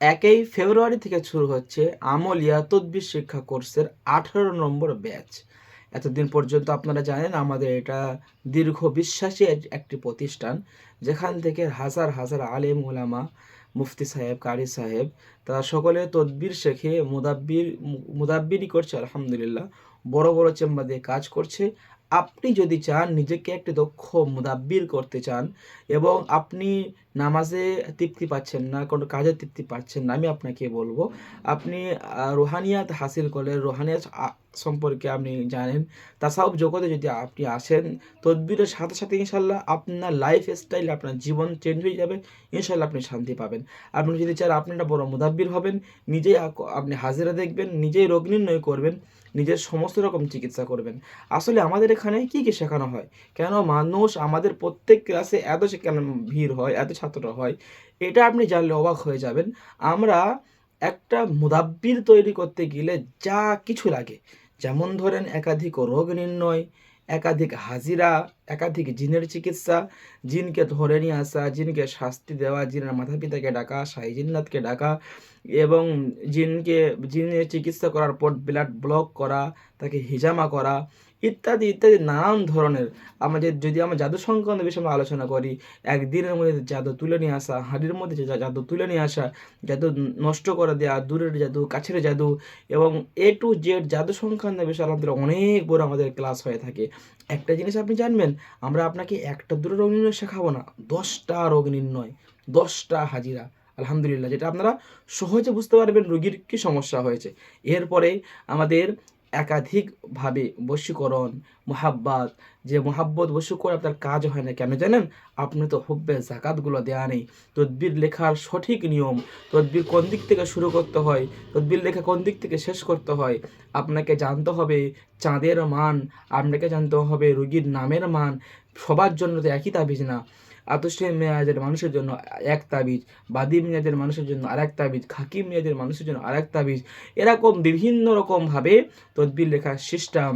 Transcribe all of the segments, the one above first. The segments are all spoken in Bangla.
একই ফেব্রুয়ারি থেকে শুরু হচ্ছে আমলিয়া তদ্বির শিক্ষা কোর্সের আঠারো নম্বর ব্যাচ। এতদিন পর্যন্ত আপনারা জানেন আমাদের এটা দীর্ঘ বিশ্বাসী একটি প্রতিষ্ঠান, যেখান থেকে হাজার হাজার আলেম ওলামা মুফতি সাহেব, কারি সাহেব, তারা সকলে তদবির শেখে, মুদাব্বির মুদাব্বিরই করছে, আলহামদুলিল্লাহ। বড় বড় চেম্বার দিয়ে কাজ করছে। আপনি যদি চান নিজেকে একটি দক্ষ মুদাব্বির করতে চান এবং আপনি নামাজে তৃপ্তি পাচ্ছেন না, কোনো কাজে তৃপ্তি পাচ্ছেন না, আমি আপনাকে বলব, আপনি রোহানিয়াত হাসিল করলে, রোহানিয়াত সম্পর্কে আপনি জানেন। তাসাউফ জগতে যদি আপনি আসেন, তদবিরের সাথে সাথে ইনশাল্লাহ আপনার লাইফ স্টাইল আপনার জীবন চেঞ্জ হয়ে যাবে। ইনশাল্লাহ আপনি শান্তি পাবেন। আপনি যদি চান আপনি একটা বড় মুদাব্বির হবেন, নিজেই আপনি হাজিরা দেখবেন, নিজেই রোগ নির্ণয় করবেন, নিজের সমস্ত রকম চিকিৎসা করবেন। আসলে আমাদের এখানে কি কি শেখানো হয়? কেন মানুষ আমাদের প্রত্যেক ক্লাসে এত কেন ভিড় হয়, এত ছাত্ররা হয়? এটা আপনি জানলে অবাক হয়ে যাবেন। আমরা একটা মুদাব্বির তৈরি করতে গেলে যা কিছু লাগে। যেমন ধরেন একাধিক রোগ নির্ণয়, একাধিক হাজিরা, একাধিক জিনের চিকিৎসা, জিনকে ধরে নিয়ে আসা, জিনকে শাস্তি দেওয়া, জিনের মাথা পিতাকে ডাকা সাই জিন্নাতকে ডাকা এবং জিনকে, জিনের চিকিৎসা করার পর ব্লাড ব্লক করা, তাকে হিজামা করা ইত্যাদি ইত্যাদি নানান ধরনের। আমাদের যদি আমরা জাদু সংক্রান্ত বিষয়ে আমরা আলোচনা করি, একদিনের মধ্যে জাদু তুলে নিয়ে আসা, হাড়ির মধ্যে জাদু তুলে নিয়ে আসা, জাদু নষ্ট করে দেওয়া দূরের জাদু, কাছের জাদু এবং এ টু জেড জাদু সংক্রান্ত বিষয়ে আমাদের অনেক বড় আমাদের ক্লাস হয়ে থাকে। একটা জিনিস আপনি জানবেন, আমরা আপনাকে একটা দুটো রোগ নির্ণয় শেখাবো না, দশটা রোগ নির্ণয়, দশটা হাজিরা, আলহামদুলিল্লাহ, যেটা আপনারা সহজে বুঝতে পারবেন রোগীর কী সমস্যা হয়েছে। এরপরে আমাদের একাধিকভাবে বশীকরণ, মোহাব্বাত, যে মোহাব্বত বশী করে আপনার কাজ হয় না কেন জানেন? আপনি তো হুব্বে জাকাতগুলো দেওয়া নেই। তদবির লেখার সঠিক নিয়ম, তদবির কোন দিক থেকে শুরু করতে হয়, তদবির লেখা কোন দিক থেকে শেষ করতে হয়, আপনাকে জানতে হবে চাঁদের মান, আপনাকে জানতে হবে রুগীর নামের মান, সবার জন্য তো একই তাবিজ না। আতসে মেয়াজের মানুষের জন্য এক তাবিজ, বাদি মেয়াজের মানুষের জন্য আরেক তাবিজ, খাকি মেয়াজের মানুষের জন্য আরেক তাবিজ, এরকম বিভিন্ন রকমভাবে তদবির লেখার সিস্টেম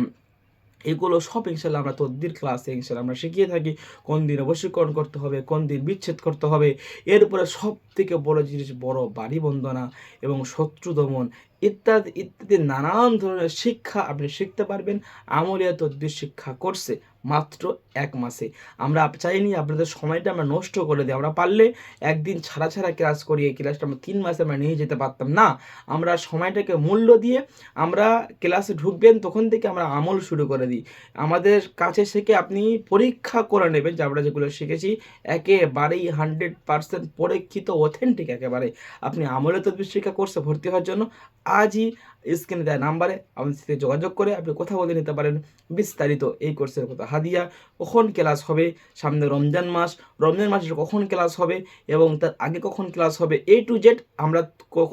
এগুলো সব ইনশাল্লাহ আমরা তদ্বির ক্লাসে ইনশাল্লাহ আমরা শিখিয়ে থাকি। কোন দিন বশীকরণ করতে হবে, কোন দিন বিচ্ছেদ করতে হবে। এর উপরে সব থেকে বড় জিনিস বড় বাড়ি বন্দনা এবং শত্রু দমন ইত্যাদি ইত্যাদি নানান ধরনের শিক্ষা আপনি শিখতে পারবেন। আমলিয়া তদ্বির শিক্ষা করছে মাত্র এক মাসে। আমরা চাইনি আপনাদের সময়টা আমরা নষ্ট করে দিই। আমরা পারলে একদিন ছাড়া ছাড়া ক্লাস করি এই ক্লাসটা আমরা তিন মাসে আমরা নিয়ে যেতে পারতাম। না, আমরা সময়টাকে মূল্য দিয়ে আমরা ক্লাসে ঢুকবেন তখন থেকে আমরা আমল শুরু করে দিই। আমাদের কাছে থেকে আপনি পরীক্ষা করে নেবেন যে আমরা যেগুলো শিখেছি। একেবারেই হান্ড্রেড পার্সেন্ট পরীক্ষিত অথেন্টিক একেবারে। আপনি আমলে তদ্বির শিক্ষা কোর্সে ভর্তি হওয়ার জন্য আজই স্ক্রিনে দেওয়া নাম্বারে আমাদের সাথে যোগাযোগ করে আপনি কথা বলে নিতে পারেন। বিস্তারিত এই কোর্সের কথা। হাদিয়া, কখন ক্লাস হবে? সামনে রমজান মাস। রমজান মাসে কখন ক্লাস হবে? এবং তার আগে কখন ক্লাস হবে? এ টু জেড আমরা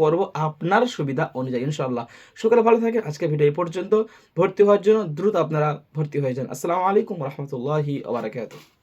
করব আপনার সুবিধা অনুযায়ী ইনশাল্লাহ সকালে ভালো থাকেন। আজকে ভিডিও এই পর্যন্ত। ভর্তি হওয়ার জন্য দ্রুত আপনারা ভর্তি হয়ে যান। আসসালামু আলাইকুম রহমতুল্লাহি ওবরাকাতুহ